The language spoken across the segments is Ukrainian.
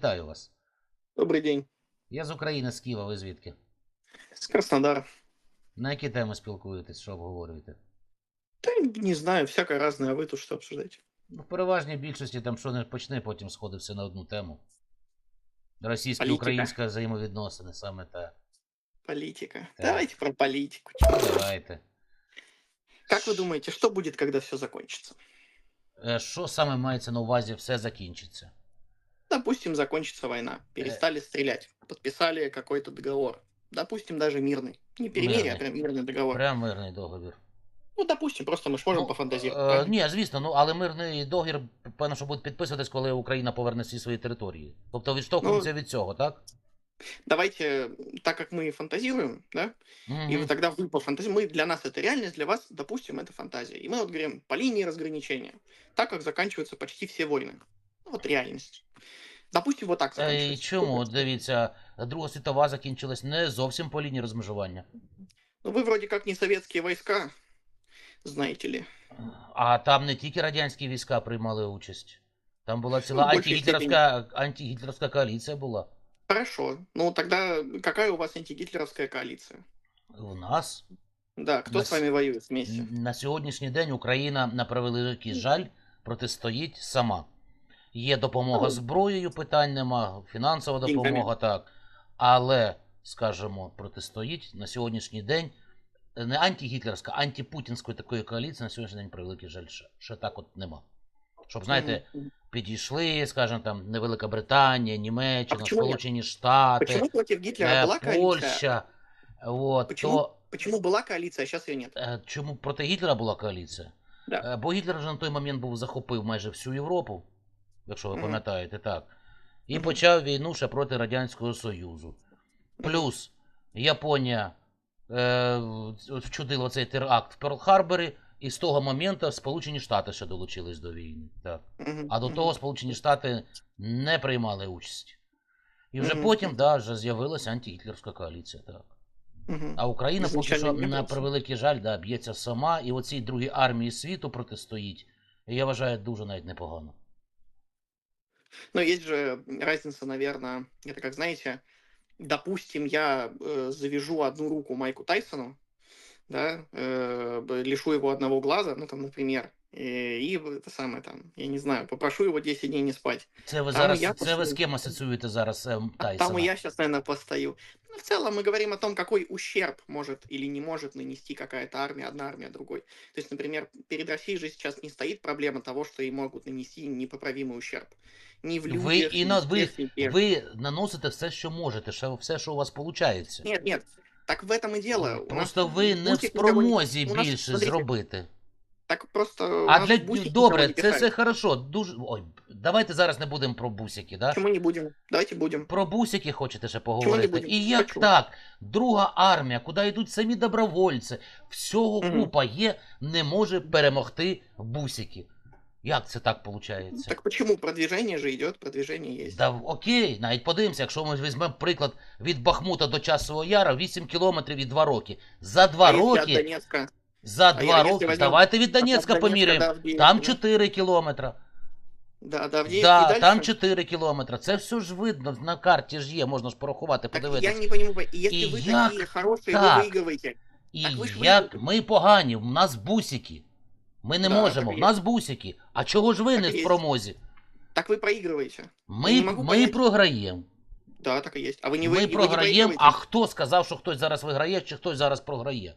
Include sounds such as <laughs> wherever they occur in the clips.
Вітаю вас. Добрый день. Я з України, з Києва, ви звідки? С Краснодара. На які теми спілкуєтесь, що обговорюєте? Да не знаю, всякое разное, а вы тут что обсуждаете? Ну, в переважній більшості там що не почне, потім сходить все на одну тему. Російсько Політика. українська взаємовідносини, саме те. Политика. Так. Давайте про политику. Ну, Давайте. Как вы думаете, что будет, когда все закончится? Е, Що саме мається на увазі все закінчиться? Допустим, закончится война. Перестали стрелять. Подписали какой-то договор. Допустим, даже мирный. Не перемирие, Мирный. а прям мирный договор. Прям мирний договір. Ну, допустим, просто мы ж можем Ну, пофантазировать. Е, правильно? ні, звісно, ну але мирний договір, певно, що буде підписуватись, коли Україна поверне всі свої території. Тобто відштовхуємося від цього, так? Давайте, так как мы фантазируем, да, и Мгм. вот тогда вы по фантазии, мы для нас это реальность, для вас, допустим, это фантазия. И мы вот говорим по линии разграничения, так как заканчиваются почти все войны. Ну, вот реальность. Допустим, вот так Е, І заканчивается. чому? Дивіться, Друга світова закінчилась не зовсім по лінії розмежування. Ну, вы вроде как не советские войска, знаете ли. А там не тільки радянські війська приймали участь. Там була ціла Ну, в більшій антигітлерівська, антигітлерівська коаліція була. Хорошо. Ну, тогда какая у вас антигитлеровская коалиция? У нас Да, кто На с вами воюет вместе? н- на сьогоднішній день Україна, на превеликий жаль, протистоїть сама. Є допомога Ну. зброєю, питань нема, фінансова допомога, так. Але, скажімо, протистоїть на сьогоднішній день не антигітлерська, а антипутінської такої коаліції на сьогоднішній день превеликий жаль ще. Ще так от нема. Щоб, знаєте, підійшли, скажімо, там, не Велика Британія, Німеччина? Сполучені Штати, Почему Гитлера е. Польща. Почему? то Почему была коалиция, а сейчас ее нет? е, чому проти Гітлера була коаліція? Да. Е, Бо Гітлер вже на той момент був захопив майже всю Європу, якщо ви пам'ятаєте, так. І почав війну ще проти Радянського Союзу. Плюс Японія е, вчудила цей теракт в Перл-Харборі, і з того моменту Сполучені Штати ще долучились до війни. Так. А до того Сполучені Штати не приймали участь. І вже потім, да, вже з'явилася антигітлерська коаліція. Так. А Україна поки що, на превеликий жаль, да, б'ється сама, і оцій другій армії світу протистоїть. І я вважаю, дуже навіть непогано. Но есть же разница, наверное, это как, знаете, допустим, я э, завяжу одну руку Майку Тайсону, да, э, лишу его одного глаза, ну, там, например, и, и это самое там, я не знаю, попрошу его 10 дней не спать. Це ви Там зараз, я це ви з пошли. ким асоціюєте зараз ем, А Тайсона? Там и я сейчас, наверное, постою. Ну, в целом мы говорим о том, какой ущерб может или не может нанести какая-то армия, одна армия другой. То есть, например, перед Россией же сейчас не стоит проблема того, что ей могут нанести непоправимый ущерб. Ни в людях, Ви, і ни на, в ви, технике. ви наносите все, що можете, ще все, що у вас виходить. Нет, нет, так в этом и дело. У нас Просто ви не в бусик никого не- спромозі у нас, більше смотрите, зробити. Так просто А для добре, не це все хорошо. Дуже. Ой, давайте зараз не будемо про бусики, да? Почему не будем? Давайте будем. Про бусики хочете ще не поговорити. будемо? І як Хочу. так? Друга армія, куди йдуть самі добровольці, всього Мгм. купа є, не може перемогти бусики. Як це так виходить? Так почему продвижение же идет, продвижение есть. Да, окей, навіть подивимося, якщо ми візьмемо приклад від Бахмута до Часового Яра, 8 кілометрів і 2 роки. За 2 А если от роки, Донецка? за А 2 я- если роки, возьмем давайте від от Донецька Донецка поміряємо. до Авдеевки, Там да? 4 кілометри. Да, да, Авдеевки и Да, дальше? там 4 кілометри. Це все ж видно, на карті ж є, можна ж порахувати, Так подивитися. я не понимаю, и если И вы як такие хорошие, так? вы выигрываете. І Так ви ж як виграли. ми погані, в нас бусики. Ми не Да, можемо, так в і нас бусики. А чого ж ви Так не і в є. спромозі? Так вы проигрываете. Ми, не можу ми понять. програємо. Да, так и есть. А вы не вы, Ми и вы не програємо, проигрываете. а хто сказав, що хтось зараз виграє, чи хтось зараз програє?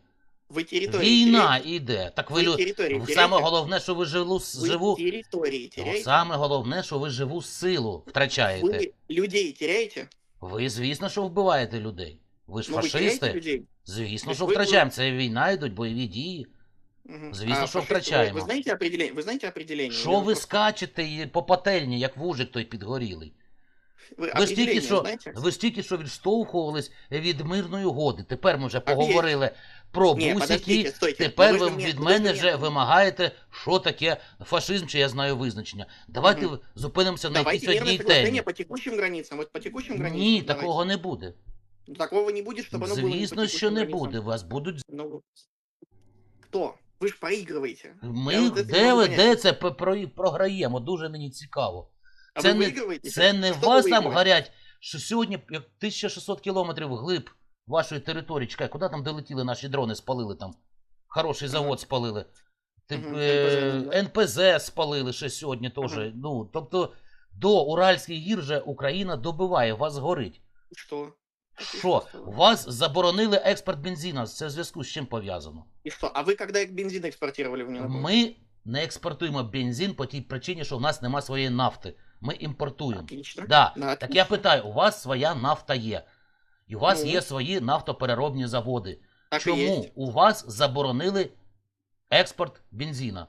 Вы территории Війна теряете. йде. Так ви, Вы лю... территории саме теряете. головне, що ви живу, Вы живу... территории Ну, теряете. Саме головне, що ви живу силу втрачаєте. Вы людей теряете. Ви, звісно, що вбиваєте людей. Ви ж Но вы теряете фашисти. людей. Звісно, Тобто що ви- втрачаємо. Це війна йдуть, бойові дії. Мгм. Звісно, що фашисты- втрачаємо. Вы, вы знаете определение? Вы знаете определение? Що Или ви просто- скачете і по пательні, як вужик той підгорілий? Вы Ви ж тільки определение що, знаете? ви ж тільки що відштовхувались від мирної угоди. Тепер ми вже є. поговорили про Ні, бусики. подождите, стойте. Тепер Ну, ви ви ж мені- від ви ж мене мені- вже вимагаєте, що таке фашизм, чи я знаю визначення. Давайте Мгм. зупинимося на якійсь Давайте одній мирное соглашение темі. по текущим границам. Вот по текущим границам. Ні, давайте. такого не буде. Ну, Такого не будет, чтобы оно было не по Звісно, що текущим не границам. буде. Вас будуть. Ну, кто? Вы же проигрываете. Я Ми вот это не де могу ви понять. де це п- про- програємо? Дуже мені цікаво. А Це вы не, выигрываете? це не Что вы вас там выигрываете? горять, що сьогодні як 1600 кілометрів глиб вашої території. Чекай, куди там долетіли наші дрони, спалили там? Хороший завод спалили. Ти, Мгм, е, НПЗ, спалили ще сьогодні теж. Ну, тобто до Уральських гір же Україна добиває, вас горить. Что? Що? Вас заборонили експорт бензина. Це в зв'язку з чим пов'язано? И что? А вы когда бензин экспортировали в меня? Ми не експортуємо бензин по тій причині, що в нас нема своєї нафти. Ми імпортуємо. Отлично. Да. Да, Так я питаю, у вас своя нафта є. І у вас Ну. є свої нафтопереробні заводи. Так и Чому есть. у вас заборонили експорт бензина?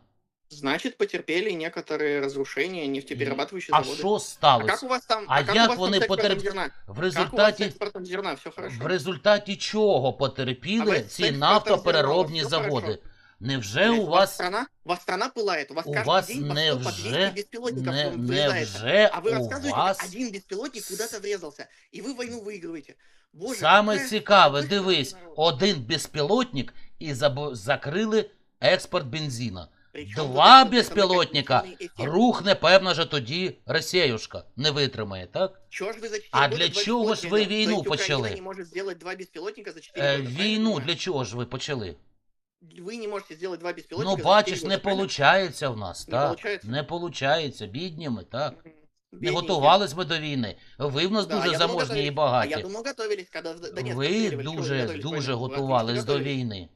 Значит, потерпели некоторые разрушения нефтеперерабатывающие А заводы. що А как сталося? у вас там? А как як у вас вони там с экспортом потерп- зерна? В Как у вас с результаті, экспортом зерна? Все хорошо. в результаті чого А потерпіли ви з ці експортом нафтопереробні зерна, все заводи? хорошо. Невже Блядь, у вас страна, у вас страна пылает, у вас у каждый вас день по 100, по невже 200 беспилотников не, вам врезается. невже А вы у рассказываете, вас как один беспилотник куда-то врезался, и вы войну выигрываете. Боже, Саме какая- цікаве, какой дивись, народ. один безпілотник і забо- закрили експорт бензина. Причем Два вот это безпілотника накопительный эффект. Рухне, певно же тоді Росіюшка не витримає, так? Чего ж вы за 4 А года для два чого ж ви беспилотника? війну То есть Украина почали? не может сделать два беспилотника за 4 Е, года, правильно війну понимаю? для чого ж ви почали? Вы не можете сделать два беспилотника Ну, за бачиш, 4 не года, правильно? получається в нас, Не так? получається? Не получається, бідні ми, так? Мгм. Не Бедненькие. готувались ми до війни. Ви в нас Да, дуже я думал, заможні і готовились. А я багаті. думал, готовились, когда в Донецк Ви обстреливали. Чего вы дуже, готовились к дуже войне? Вы готувались отлично до готовились. війни.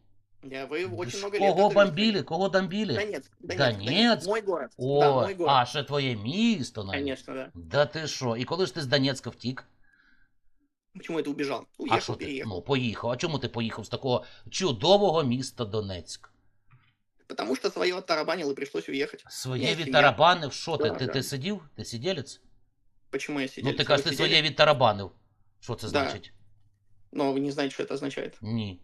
Я, вы очень много лет Кого готовились к бомбили? войне. Кого бомбили? Донецк. Донецк. Донецк? Мой город. да, О, мой город. а ще твоє місто навіть. Конечно, да. Да ти що? І коли ж ти з Донецька втік? Почему это убежал? а Уехал, що ти? переехал. Ну, поїхав. А чому ти поїхав з такого чудового міста Донецьк? Потому что свое оттарабанил и пришлось уехать. Своє Ні, відтарабанив, що ти? Да, Ти, да. ти сидів? Ти сиділець? Почему я сидел? Ну ти кажеш, ти своє відтарабанив. Що це Да. значить? Но вы не знаете, что это означает. Ні.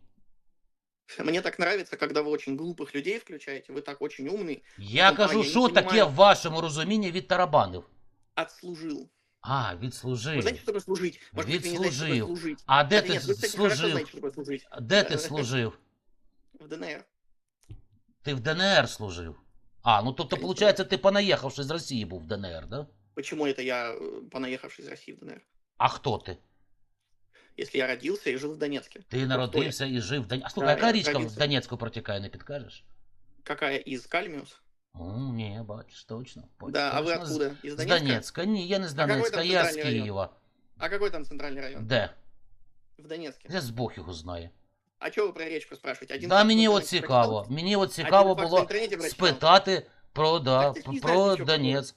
Мне так нравится, когда вы очень глупых людей включаете, вы так очень умный, Я Ну, кажу, я не що таке понімаю. в вашому розумінні відтарабанив? отслужил. А, Вы відслужив. знаете, что такое служить? Может быть, вы не знаете, что такое Відслужив. служить. А де Хотя ти нет, вы, кстати, хорошо служив? знаете, что такое служить. Де ти Э, служив? В ДНР. Ти в ДНР служив. А, ну тобто, Конечно. виходить, ти понаїхавши з Росії був в ДНР, да? Почему это я, э, понаехавший из России в ДНР? А хто ти? Если я родился и жил в Донецке. Ти народився і жив в Донецьку. А слухай, Да, яка я річка в родився. Донецьку протікає, не підкажеш? Какая из? Кальмиус? О, ні, бачиш, точно. Да, а вы Точно з- откуда? Из З Донецка? Донецька. Ні, я не з А какой Донецька, там я з центральний район? Києва. А какой там центральный район? Де? В Донецке. Я з Бог його знає. А что вы про речку спрашиваете? Один Да, факт в мені от интернете цікаво. прочитал? Мені от Один цікаво факт в було интернете прочитал? спитати про, да, Так ти ж не знаєш про нічого про Донецьк.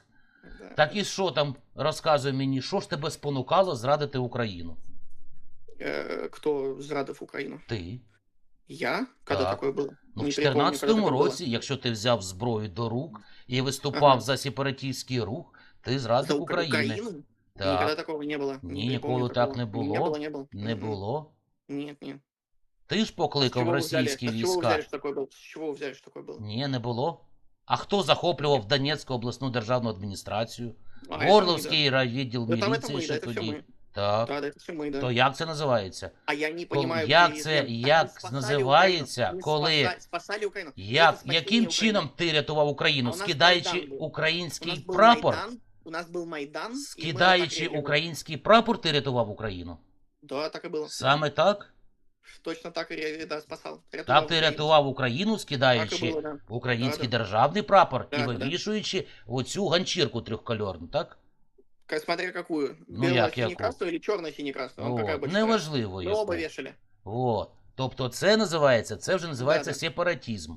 Да. Так і що там розказуй мені, що ж тебе спонукало зрадити Україну? Э, кто зрадив Украину? Ти? Я? Когда Так. такое было? Ну, в Не припомню, когда 14-му такое было. році, якщо ти взяв зброю до рук і виступав Ага. за сепаратистський рух, ти За зрадив Укра- України. Украину? Никогда Так, такого не было. Ні, Не ніколи припомню так такого. не Не було. было, не было. не Мгм. було. Нет, нет. Ти ж С покликав чего вы взяли, російські а с чего вы війська. взяли, что такое было? С чего вы взяли, что такое было? Ні, не було. А хто захоплював Донецьку обласну державну адміністрацію? А, это мы, Горловський райвідділ да. Да там это міліції мы, да, ще это все тоді. мы. Так. Да, да, это все мы, да. То як це називається? А я не Кол- понимаю, як где це- изъян. як Так вы спасали називається, Украину. Вы коли- спаса- спасали Украину. Ну, Як, это спасение яким Украины. чином ти рятував Україну, А у нас скидаючи Майдан був. У український нас был прапор? Майдан, у нас был Майдан. и мы Скидаючи атаковали. український прапор, ти рятував Україну? Да, так и было. Саме так? Точно так и ре- да, спасал. Рятував Так ти Україну. рятував Україну, Так и скидаючи было, да. український Да, да. державний прапор і Да, да. вивішуючи оцю ганчірку трьохкольорну, так? Как- Смотря какую. Ну, Бело як, сине яку? красную или черно сине красную? Вам какая От. больше Неважливо. нравится? Мы оба яку. вешали. От. Тобто це називається, це вже називається Да, да. сепаратизм.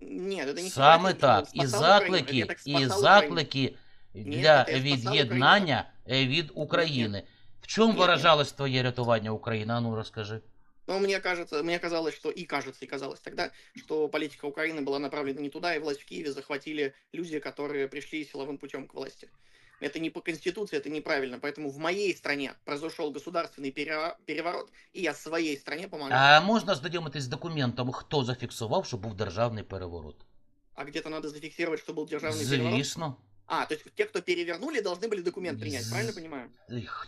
Нет, это не Саме сепаратизм, так. это І спасал заклики, Украину. Это так і спасал заклики Ні, для це я спасав від'єднання е, від України. В чому Ні, ні. виражалось твоє рятування України? А ну розкажи. Но мне кажется, мне казалось, что и кажется, и казалось тогда, что политика Украины была направлена не туда, и власть в Киеве захватили люди, которые пришли силовым путем к власти. Это не по конституции, это неправильно. Поэтому в моей стране произошел государственный перева- переворот, и я своей стране помогал. А можна знайомитись з документом, хто зафіксував, що був державний переворот? А где-то надо зафиксировать, что был державный переворот. Звісно. А, то есть те, кто перевернули, должны были документ принять, З- правильно понимаю?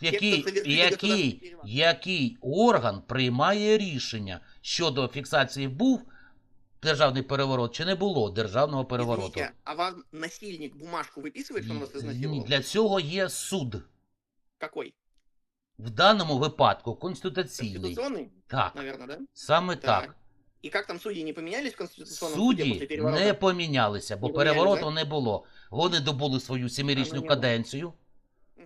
Який, совершили який, государственний переворот. який орган приймає рішення щодо фіксації був державний переворот, чи не було державного перевороту? Извините, а вам насильник бумажку выписывает, что он вас изнасиловал? Ні, для цього є суд. Какой? В даному випадку конституційний. Конституционный, Так, наверное, да? саме так. Так. И как там судьи не поменялись в Конституционном суде после Судді переворота? не помінялися, бо Не помінялись, перевороту не було. Вони добули свою семирічну А, ну, не каденцію.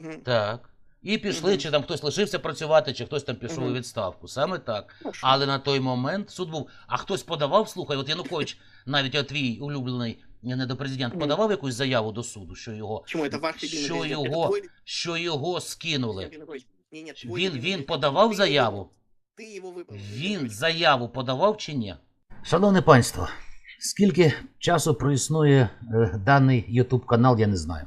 Мгм. Так. І пішли, Мгм. чи там хтось лишився працювати, чи хтось там пішов у Мгм. відставку. Саме так. Хорошо. Але на той момент суд був. А хтось подавав, слухай, от Янукович, навіть от твій улюблений е, недопрезидент, Мгм. подавав якусь заяву до суду, що його, Почему это ваш любимый Що президент? його Это твой що його скинули. президент Янукович? Не, нет, твой Він, любимый він президент. подавав Ты заяву? его- Ты его выбрал. Він Янукович. заяву подавав чи ні? Шановне панство, скільки часу проіснує е, даний YouTube канал, я не знаю.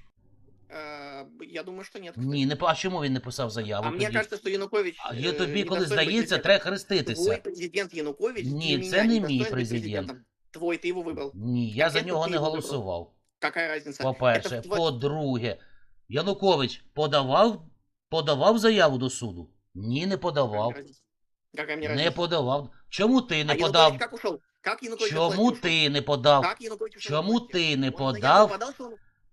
Э, Я думаю, что нет. кстати. Ні, не по- а чому він не писав заяву? А мне тоді? кажется, что Янукович... А э, є тобі, коли недостоин быть здається, президентом. треба Твой хреститися. президент Янукович Ні, для це меня не недостоин мій быть президент. президентом. Твой, ты его выбрал. Ні, я за Конкретно нього ти не його голосував. Какая разница? По-перше, Это твой- по-друге, Янукович подавав, подавав заяву до суду? Ні, не Какая подавав. мне разница? Какая мне Не разница? подавав. Чому ти не а Янукович подав? как ушел? Как Янукович Чому от власти ушел? ти не подав? Как Янукович ушел Чому от власти? ти не Он заяву подав?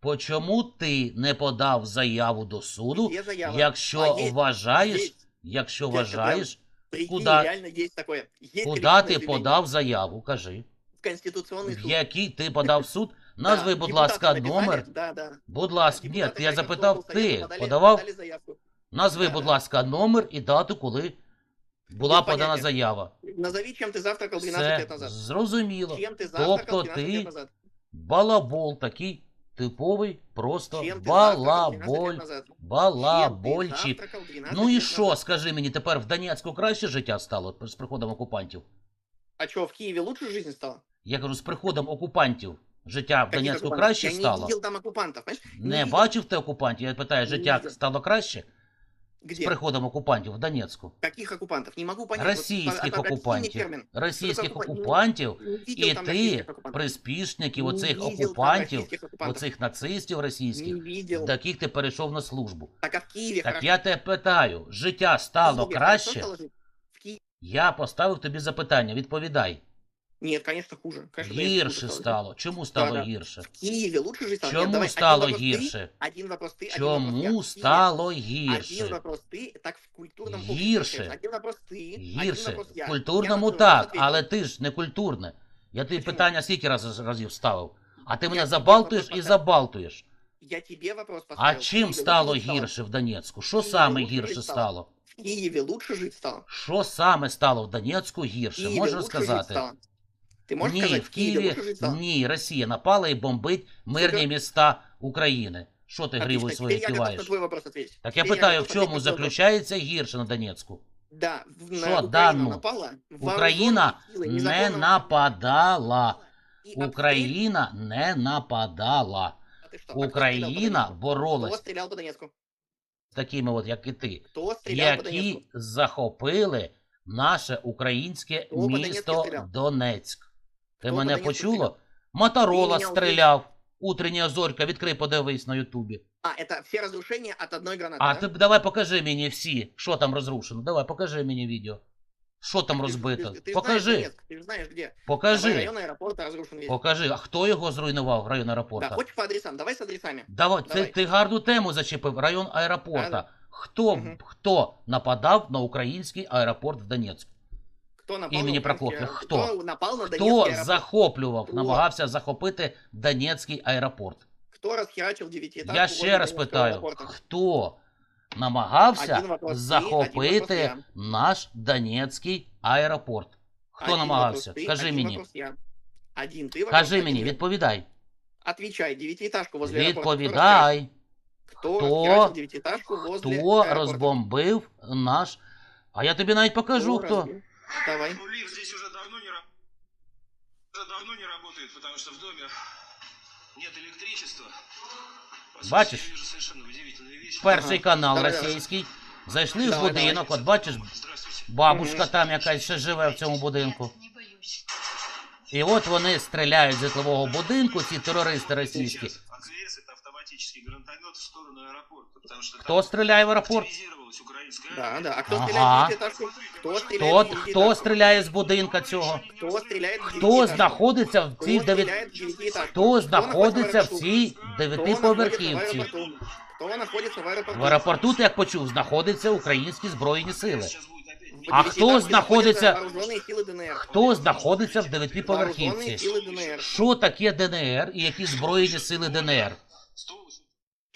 подал, что он- По чому ти не подав заяву до суду, Где заява? якщо А есть, вважаєш, есть. якщо Я тебе вважаєш, Прикинь, Куда- реально есть такое. Есть куди количество ти заявлений подав заяву, кажи. в Конституционный В суд. який ти <laughs> подав в суд? Да, Назви, будь депутаты ласка, написали, номер. Да, да. Будь ласка, Депутаты ні, я Харьковского запитав, совета ти подали- подавав? подали заявку. Назви, Да, будь да. ласка, номер і дату, коли була Без подана поняття. заява. Назови, чем ты завтракал 12 Все лет назад. зрозуміло. Чем ты завтракал Тобто 12 ти лет назад? балабол такий типовий, просто Чем ты завтракал 12 балаболь? Балабольчик. Ну і що, скажи мені, тепер в Донецьку краще життя стало з приходом окупантів? А чого, в Києві лучше жизнь стала? Я кажу, з приходом окупантів життя в Донецьку краще Я не стало? понимаешь? Не бачив ти окупантів? Я питаю, життя стало краще Где? приходом окупантів в Донецьку? Каких оккупантов? Не могу понять. Російських окупантів. Російських окупантів і ти, приспішників оцих окупантів, оцих нацистів російських, до яких ти перейшов на службу. Так а в Киеве Так я тебе питаю, життя стало краще? Я поставив тобі запитання, відповідай. Нет, конечно, хуже. Конечно, конечно, хуже Гірше стало. Чому стало Да-да. гірше? В Киеве лучше жить стало. Нет, Чому давай, один стало вопрос ты, гірше? Один вопрос ты, один вопрос я. Чому В Киеве стало Один гірше? вопрос ты, так в культурном обществе Гірше. получается. Один вопрос ты, один Гірше. вопрос я. В Я культурному на твой вопрос так, ответил. але ти ж не культурне. Я тобі Почему? питання скільки раз, разів ставив. А ти Я мене тобі забалтуєш вопрос і поставив. забалтуєш. Я тебе вопрос А поставил. В чим Киеве стало лучше жить гірше в Донецьку? Що Києві саме лучше гірше жить стало? стало. В Киеве лучше жить стало. Що саме стало в Донецьку В гірше? Киеве Можеш лучше жить сказати? стало. Ты можешь Ні, сказать, в в Киеве Києві лучше жить стало? ні, Росія напала і бомбить мирні Супер. міста України. Що ти Отлично, гривою теперь своєю я готов на киваєш? твой вопрос ответить. Так я Теперь питаю, в готов чому ответить на твой вопрос. заключається гірше на Донецьку? Да, в- на Що, Украину да, ну? напала. Україна вооруженные силы, не незаконно нападала. И обстрел- Україна не нападала. А ты что, а кто стрелял по Україна Донецку? Кто боролась стрелял по Донецку? з такими, от, як і ти, Кто стрелял по які Донецку? захопили наше українське Хто по Донецьку місто стріляв? Донецьк. Ти Хто по мене Донецьку почуло? стріляв? Моторола Ти мене стріляв. Утрення зорька, відкрий, подивись на Ютубі. А, это все разрушения от одной гранаты, А да? ти б давай покажи мені всі, що там розрушено. Давай, покажи мені відео. Що там Ты ж- розбито? Ты, ты ж знаешь Покажи, Донецк, ты же знаешь где. Давай, покажи, район аэропорта разрушен весь. покажи. А хто його зруйнував, район Да, аеропорта? хочешь по адресам? Давай с адресами. Давай, це Давай. ти гарну тему зачепив. Район аеропорта. Да-да. Хто, Мгм. хто нападав на український аеропорт в Донецьку? Кто напал Імені на украинский Прокофьєв. аэропорт? Хто? напал на Хто Донецкий аэропорт? захоплював, Хто? намагався захопити Донецький аеропорт? Кто расхерачил девятиэтажку Я возле ще раз Донецкого питаю, аэропорта? хто намагався Один вопрос ти, один захопити вопрос я. наш Донецький аеропорт? Хто Один намагався? вопрос ты, Кажи один мені. вопрос я. Один ты вопрос, Кажи один мені, я. відповідай. Отвечай, девятиэтажку возле аэропорта. кто Відповідай, Кто, Хто- расхерачил девятиэтажку возле хто аэропорта? розбомбив наш. А я тобі навіть покажу, Кто хто. разбил? Давай. Ну, лифт здесь уже давно не уже давно не работает, потому что в доме нет электричества. По сути, Бачишь? Я вижу совершенно удивительную вещь. Перший канал Давай, російський. Зайшли в Давай, будинок, давай. от бачиш, Здравствуйте. бабушка там якась ще живе в цьому будинку. Не боюсь. І от вони стріляють з житлового будинку, ці терористи російські Сейчас АКС это автоматический гранатомет в сторону аэропорта, потому что Хто там стріляє в аеропорт? активизировалась украинская Да, армия. да. А кто Ага. стреляет в девятиэтажку? Кто стреляет Хто, в девятиэтажку? хто стріляє з будинка цього? Кто стреляет в Хто девятиэтажку? знаходиться в Кто цій дев'ят... стреляет в девятиэтажку? Хто знаходиться в аэропорту? цій Кто находится в дев'ятиповерхівці? аэропорту? Кто находится в аэропорту? В аеропорту, ти як почув, знаходяться українські збройні сили. Сейчас будет опять В А девятиэтажке хто знаходиться- Вооруженные силы ДНР. Хто знаходиться в Вооруженные дев'ятиповерхівці? силы ДНР. Що таке ДНР і які збройні сили ДНР? Что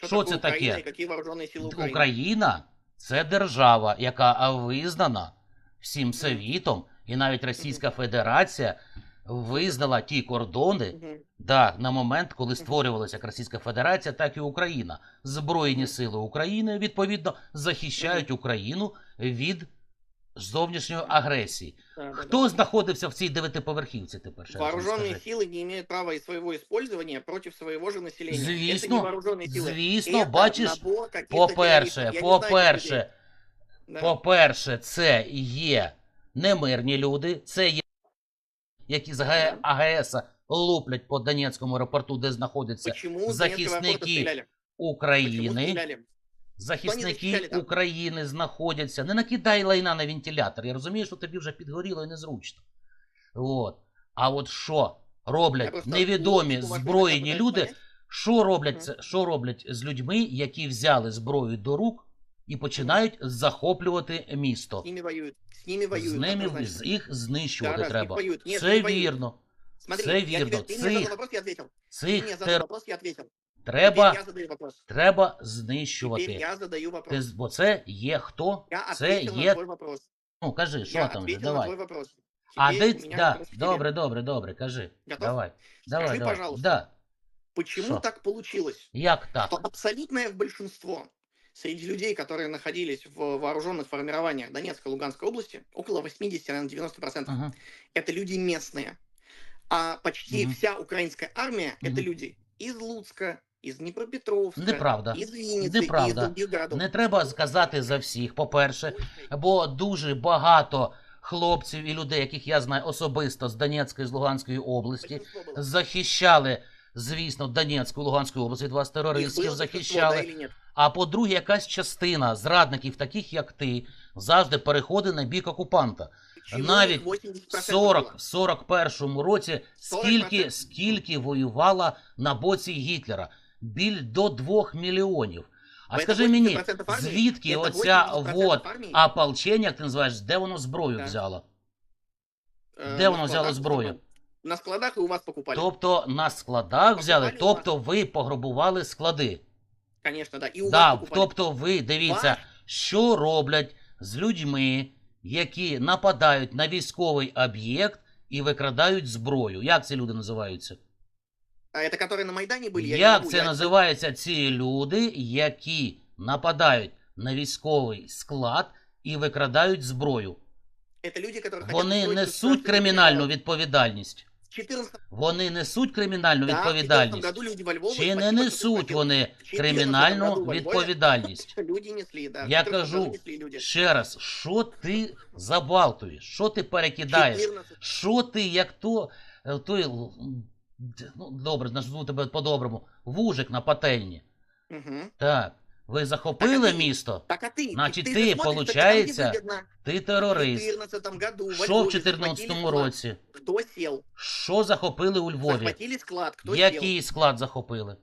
Що такое це таке? Украина и Какие вооруженные силы Украины? Україна це держава, яка визнана всім світом, і навіть Російська Федерація визнала ті кордони, Мгм. да, на момент, коли створювалася як Російська Федерація, так і Україна. Збройні сили України відповідно захищають Україну від зовнішньої агресії. Да, да, да. Хто знаходився в цій дев'ятиповерхівці тепер? ще раз мені Вооруженные скажи? силы не имеют права и своего использования против своего же населения. это Звісно, не вооруженные силы. звісно, это бачиш, набор каких-то По-перше, террористов. Я не знаю этих по-перше, людей. Да. По-перше, це є немирні люди, це є які з Г- АГС луплять по Донецькому аеропорту, де знаходяться Почему с Донецкого захисники аэропорта стреляли? Почему України. Захисники? України знаходяться. Не накидай лайна на вентилятор. Я розумію, що тобі вже підгоріло і незручно. От. А от що роблять невідомі хотел люди, що роблять, що роблять з людьми, які взяли зброю до рук і починають захоплювати місто? С ними воюют. С ними воюют. З ними з- їх знищувати треба. Це вірно. Смотри, Це я вірно. Цих, цих треба, я задаю вопрос. треба знищувати. я задаю вопрос. Ти, бо це є хто? Я Це на є. твой вопрос. Ну, кажи, що я там вже, ответил на давай. вопрос. А меня Да, добре, добре, добре, кажи. Готов? Давай. Давай, Скажи, давай. пожалуйста. Да. Почему Что? так получилось? Як так? что абсолютное большинство среди людей, которые находились в вооруженных формированиях Донецкой и Луганской области, около 80, наверное, 90%, Ага. это люди местные. А почти Мгм. вся украинская армия это Мгм. люди из Луцка, из Днепропетровска, Неправда. из Винницы, Неправда. из других городов. Не треба сказати за всіх, по-перше, Польша, бо дуже багато хлопців і людей, яких я знаю особисто з Донецької з Луганської області, большинство было. захищали, звісно, Донецьку і Луганську область від вас Их терористів, было большинство, да захищали. или нет? А по-друге, якась частина зрадників, таких як ти, завжди переходить на бік окупанта. Почему Навіть их 80% 40, было? в 41-му році 40%. скільки, скільки воювала на боці Гітлера? Біль до 2 мільйонів. А Это скажи мені, 80% армии? звідки Это оця 80% вот армии? ополчення, як ти називаєш, де воно зброю Так. взяло? Э, де на воно взяло складах зброю? покупали. На складах и у вас покупали. Тобто на складах взяли, Покупали у вас? тобто ви пограбували склади. Конечно, да. И у Да, вас покупали. тобто ви дивіться, Ваш- що роблять з людьми, які нападають на військовий об'єкт і викрадають зброю. Як ці люди називаються? А это которые на Майдане были? Я не Як могу, це я- називаються ці люди, які нападають на військовий склад і викрадають зброю? Это люди, которые хотят Вони устроить несуть государственный кримінальну переворот. відповідальність. В 14 Вони несуть кримінальну да, в 14 відповідальність. году люди во Львове, Чи не спасибо, что ты несуть спросил. вони В 14 кримінальну году во Львове відповідальність? <laughs> Люди несли, да. в Я 14 году кажу несли люди. ще раз, що ти забалтуєш, що ти перекидаєш, 14. що ти, як то, е, той, л- д- ну, добре, назву тебе по-доброму, вужик на пательні. Мгм. Так, ви захопили ти- місто, Так а ты? Значит, ты, ты, же смотришь, так получается, там, где выгодно. ти В терорист. 14 году во Що в Львове 14 захватили склад. році? Кто сел? Що захопили у Львові? Захватили склад. Кто сел? Який склад захопили?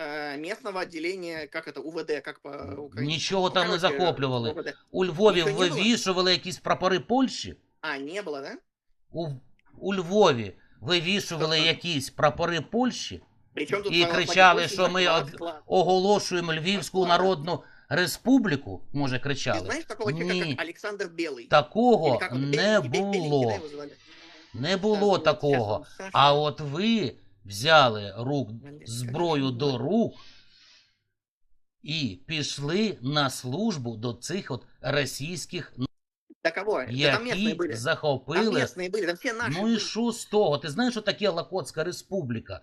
Э, местного отделения, как это, УВД, как по-украински? Нічого там не короче, захоплювали. УВД. У Львові Нічого не було? вивішували якісь прапори Польщі? А, не было, да? У, у Львові вивішували Тобто- якісь прапори Польщі Причем тут і слова кричали, Польши, що ми склад, об- склад. оголошуємо Львівську Склад. Народну Республіку, може Ты кричали. знаешь такого человека, Ні. как Александр Белый? Или Такого как он, не Белый, теперь Беленький, да, було. его звали? Не було Да, такого. сейчас он Саша. А от ви взяли рук, Блін, зброю скажи, до рук і пішли на службу до цих от російських Да кого? Да там местные які были. Там захопили. местные были, там все наши Ну і были. що з того? Ти знаєш, що таке Лакотська республіка?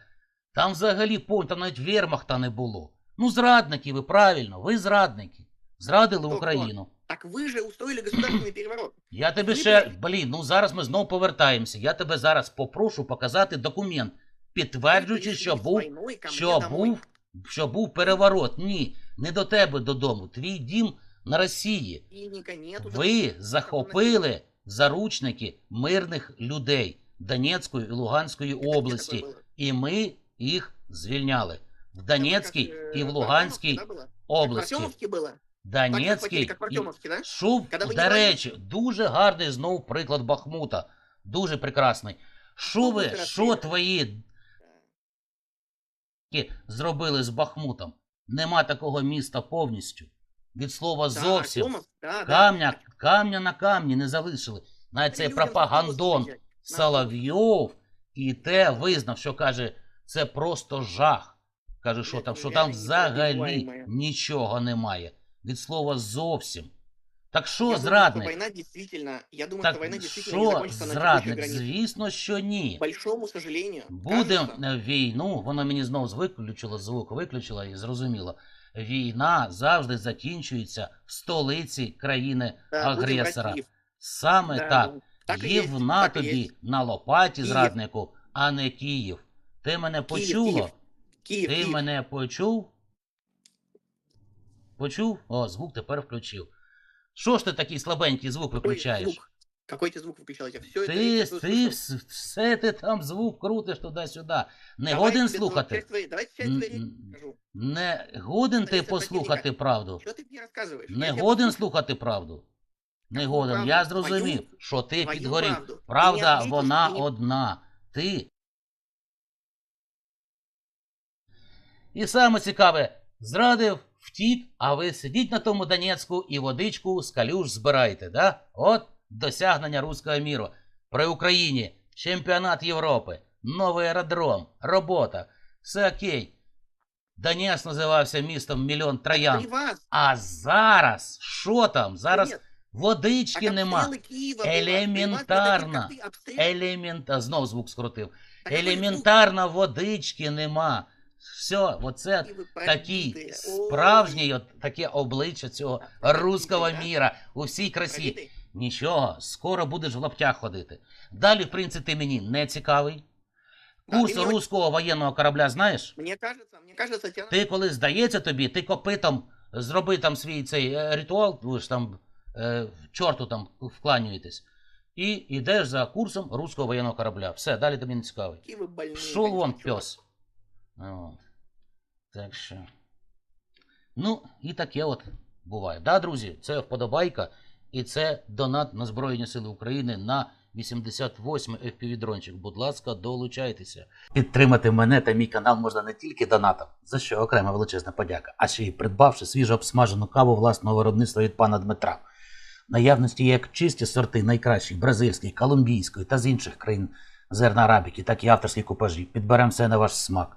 Там взагалі пон, там навіть вермахта не було. Ну, зрадники ви, правильно, ви зрадники. Зрадили Хто, Україну. Так вы же устроили государственный переворот. Я тебе Ви ще. були? Блін, ну зараз ми знову повертаємося. Я тебе зараз попрошу показати документ, підтверджуючи, Вы що пришли с був, войной ко мне що домой. був, що був переворот. Ні, не до тебе додому. Твій дім на Росії. Мельника нету. Ви захопили в заручники мирних людей Донецької і Луганської Это где області, такое было? і ми їх звільняли в Это Донецькій как, э, і в в Луганській Артемовске, да, было? Как в області. Артемовске было? Так же Донецький захватили, как в і Артемовске, да? Шов, Когда ви до не речі, дуже гарний знов приклад Бахмута. Дуже прекрасний. Що Ну, ви, ви що красиві. твої зробили з Бахмутом? Нема такого міста повністю. Від слова Да, зовсім. Артемовск, да, да. Камня, камня на камні не залишили. Навіть цей пропагандон. Соловйов і те визнав, що каже, це просто жах. Каже, що там, ну що там взагалі нічого немає. Від слова зовсім. Так Я що, думаю, зрадник? война действительно, я думаю, Так що, закончится на текущих зрадник? границах. Звісно, що ні. Большому сожалению, Буде кажется, е, війну, воно мені знову виключило звук, виключило і зрозуміло. Війна завжди закінчується в столиці країни-агресора. Саме Да, так. так и Є есть, так тобі на лопаті Київ. зраднику, а не Київ. Ти мене почуло? Київ, Ти Киев. мене почув? Почув? О, звук тепер включив. Що ж ти такий слабенький звук виключаєш? звук? Какой ты звук выключаете? Все это Ти, я ти слышу. вс- все ти там звук крутиш туди-сюди. Не Давай годен тебе слухати. часть твоей- Давайте часть М, твоей речи м, скажу. Не годен ти Борис послухати Сапогінка. правду. Что ты мне рассказываешь? Я Не тебя годен послушаю. слухати правду. Не Какую годен. правду? Я Твою? зрозумів, що ти Твою підгорів. правду. Ты не Правда, ответил, вона ты не- одна. Ти. І саме цікаве, зрадив, втік, а ви сидіть на тому Донецьку і водичку з калюш збираєте, да? От досягнення руського міру. При Україні чемпіонат Європи, новий аеродром, робота, все окей. Донецьк називався містом мільйон троян. При вас. А зараз, що там? Зараз Нет, водички так нема. обстрелы Киева были. Елементарно. При вас, когда ты обстреливаешь- Елемент... а, Знов звук скрутив. Так какой звук? Елементарно водички нема. Все, оце Какие вы такий пробитые. справжній от, таке обличчя цього Ой, руського пробитий, да? міра у всій Ой, красі. пробитый. Нічого, скоро будеш в лаптях ходити. Далі, в принципі, ти мені не цікавий. Да, Курс ты мне руського воєнного корабля знаєш? Мне кажется, мне кажется, тебе Ти коли здається тобі, ти копитом зроби там свій цей е, ритуал, ви ж там е, чорту там вкланюєтесь, і йдеш за курсом руського воєнного корабля. Все, далі тобі не цікавий. какие вы больные. Пшов вон, конечно, чувак. пес. От. Так що. Ну, і таке от буває. Да, друзі, це вподобайка, і це донат на Збройні Сили України на 88 FPV-дрончик. Будь ласка, долучайтеся. Підтримати мене та мій канал можна не тільки донатом, за що окрема величезна подяка, а ще й придбавши свіжо обсмажену каву власного виробництва від пана Дмитра. Наявності як чисті сорти найкращих бразильської, колумбійської та з інших країн зерна арабіки, так і авторські купажі. Підберемо все на ваш смак.